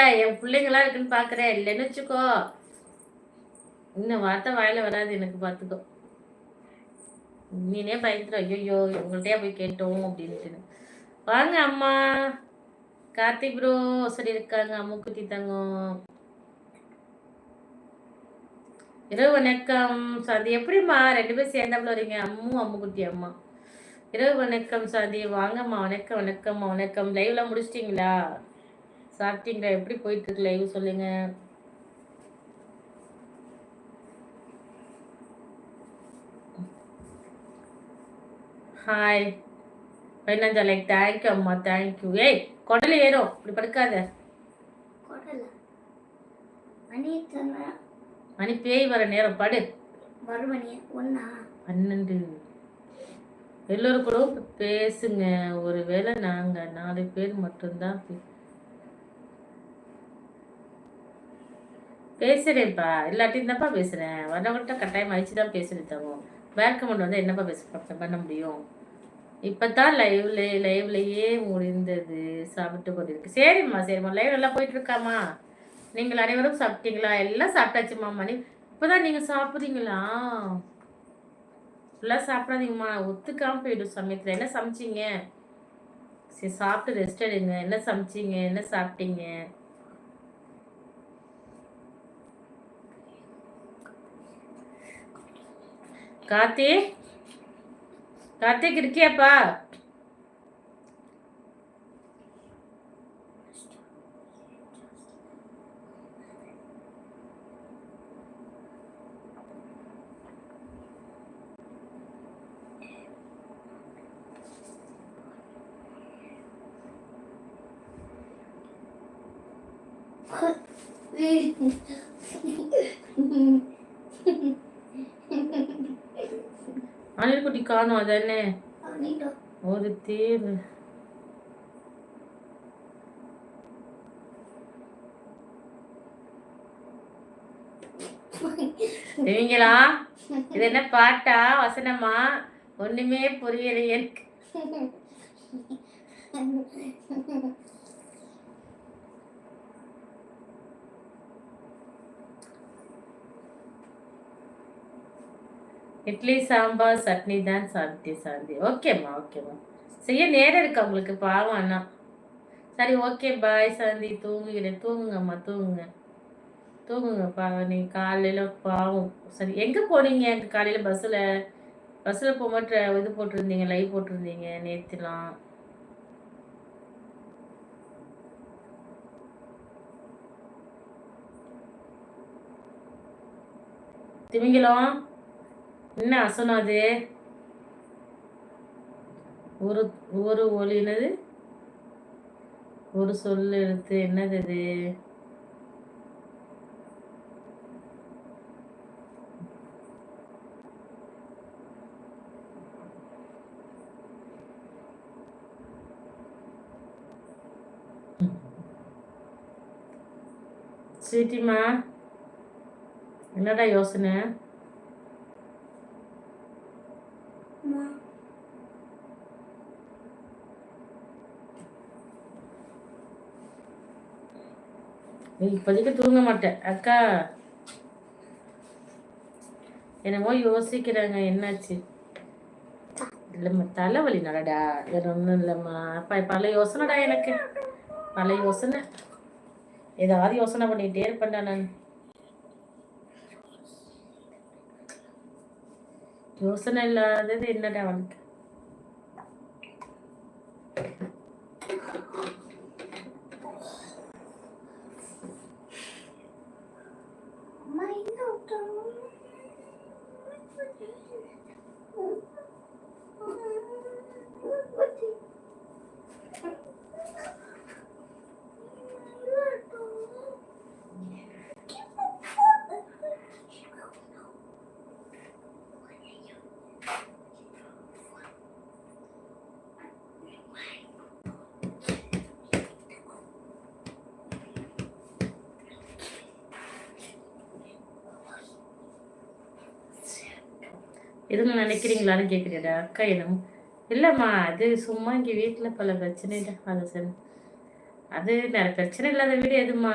என் பிள்ளைங்களா இருக்குன்னு பாக்குறேன். இல்லைன்னு வச்சுக்கோ. இந்த வார்த்தை வாயில வராது எனக்கு பாத்துக்கோ. நீனே பயந்துடும் ஐயோ உங்கள்கிட்டயே போய் கேட்டோம் அப்படின்ட்டு. வாங்க அம்மா. கார்த்திக் ப்ரோ சொல்லியிருக்காங்க அம்முக்குட்டி தங்கம். இரவு வணக்கம். சாந்தி எப்படிம்மா? ரெண்டு பேரும் சேர்ந்தாப்புல வரீங்க. அம்மு அம்முக்குட்டி அம்மா. இரவு வணக்கம் சாந்தி. வாங்கம்மா வணக்கம் வணக்கம்மா வணக்கம். லைவ்ல முடிச்சிட்டிங்களா? சாப்பிட்டீங்களா? எப்படி போயிட்டு இருக்கு லைவ் சொல்லுங்க ஹாய் பதினஞ்சா லைக் தேங்க்யூ அம்மா தேங்க்யூ ஏய் கொடல ஏறும். இப்படி படுக்காத. மணி பேய் வர நேரம் படு. ஒரு மணி ஒன்னா? பன்னெண்டு. எல்லோரும் கூட பேசுங்க. ஒருவேளை நாங்க நாலு பேர் மட்டும்தான் பேசுகிறேன்ப்பா பேசுறேன்ப்பா என்னப்பா பேசுகிறேன் பேசுறேன்? வரவங்கள்ட்ட கட்டாயம் அழிச்சு தான் பேசுறேன் தங்கம். பேக் கமெண்ட் வந்து என்னப்பா பேச பண்ண முடியும்? இப்பதான் லைவ்ல லைவ்லயே முடிந்தது. சாப்பிட்டு கொண்டிருக்கு. சரிம்மா சரிம்மா. லைவ் எல்லாம் போயிட்டு இருக்காமா நீங்கள் அனைவரும் சாப்பிட்டீங்களா? எல்லாம் சாப்பிட்டாச்சுமா மணி. இப்பதான் நீங்க சாப்பிட்றீங்களா? ஃபுல்லாக சாப்பிடாதீங்கம்மா. ஒத்துக்காம போயிடும் சமயத்தில். என்ன சமைச்சீங்க? சரி சாப்பிட்டு ரெஸ்ட் எடுங்க. என்ன சமைச்சீங்க? என்ன சாப்பிட்டீங்க? கார்த்தி? கார்த்திக் இருக்கியாப்பா? அனில் குட்டி காணும் அதானே ஒரு தீர் இவங்களா இது என்ன பாட்டா? வசனமா? ஒண்ணுமே புரியலையே. இட்லி சாம்பார் சட்னி தான் சாந்தி. சாந்தி ஓகேம்மா ஓகேம்மா செய்ய நேரம் இருக்கு உங்களுக்கு? பாவம் அண்ணா. சரி ஓகே பாய் சாந்தி. தூங்குகிறேன். தூங்குங்கம்மா தூங்குங்க. தூங்குங்க பாவம் நீ காலையில் பாவம். சரி எங்கே போனீங்க? காலையில பஸ்ஸில் பஸ்ஸில் போகும்போது இது போட்டிருந்தீங்க லைவ் போட்டிருந்தீங்க நேற்றுலாம் திமிங்கலம்? என்ன அசனம் அது? ஒரு ஒரு ஒலி ஒரு சொல் எழுத்து என்னது அது? ஸ்வீட்டிமா என்னடா யோசனை? இப்போதைக்கு தூங்க மாட்டேன் அக்கா. என்னமோ யோசிக்கிறாங்க. என்னாச்சு? இல்லைம்மா தலைவலி நடடா வேற ஒன்றும் இல்லைம்மா. அப்பா பல யோசனைடா எனக்கு. பல யோசனை. ஏதாவது யோசனை பண்ணிகிட்டே இருப்பேன்டா நான். யோசனை இல்லாதது என்னடா அவனுக்கு அம்மா என்ன எதுவும் நினைக்கிறீங்களான்னு கேட்குறேடா அக்கா என்னமோ. இல்லைம்மா அது சும்மா இங்கே வீட்டில் பல பிரச்சனைடா அது அது நிறைய பிரச்சனை இல்லாத வீடு எதுமா